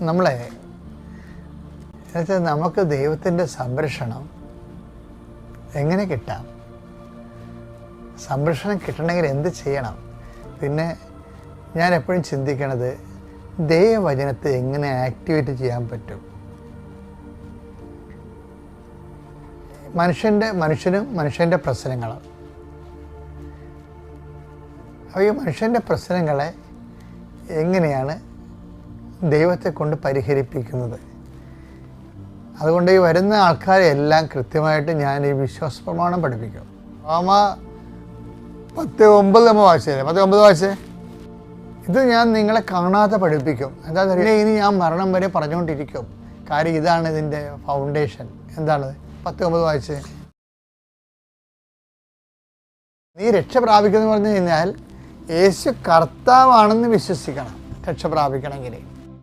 നമ്മളെ എന്നുവെച്ചാൽ നമുക്ക് ദൈവത്തിന്റെ സംരക്ഷണം എങ്ങനെ കിട്ടാം? സംരക്ഷണം കിട്ടണമെങ്കിൽ എന്ത് ചെയ്യണം? പിന്നെ ഞാൻ എപ്പോഴും ചിന്തിക്കണത് ദൈവവചനത്തെ എങ്ങനെ ആക്ടിവേറ്റ് ചെയ്യാൻ പറ്റും? മനുഷ്യന്റെ മനുഷ്യനും മനുഷ്യന്റെ പ്രശ്നങ്ങളും. അപ്പോൾ ഈ മനുഷ്യന്റെ പ്രശ്നങ്ങളെ എങ്ങനെയാണ് ദൈവത്തെ കൊണ്ട് പരിഹരിപ്പിക്കുന്നത്. അതുകൊണ്ട് ഈ വരുന്ന ആൾക്കാരെ എല്ലാം കൃത്യമായിട്ട് ഞാൻ ഈ വിശ്വാസ പ്രമാണം പഠിപ്പിക്കും. ആമ പത്ത് ഒമ്പത് നമ്മൾ വായിച്ചേ പത്ത് ഒമ്പത് വായിച്ചേ? ഇത് ഞാൻ നിങ്ങളെ കാണാതെ പഠിപ്പിക്കും. എന്താ പറയുക ഇനി ഞാൻ മരണം വരെ പറഞ്ഞുകൊണ്ടിരിക്കും. കാര്യം ഇതാണ് ഇതിന്റെ ഫൗണ്ടേഷൻ എന്താണ്? പത്ത് ഒമ്പത് വായിച്ചേ? നീ രക്ഷ പ്രാപിക്കുന്നു പറഞ്ഞു കഴിഞ്ഞാൽ യേശു കർത്താവാണെന്ന് വിശ്വസിക്കണം. രക്ഷ പ്രാപിക്കണമെങ്കിൽ.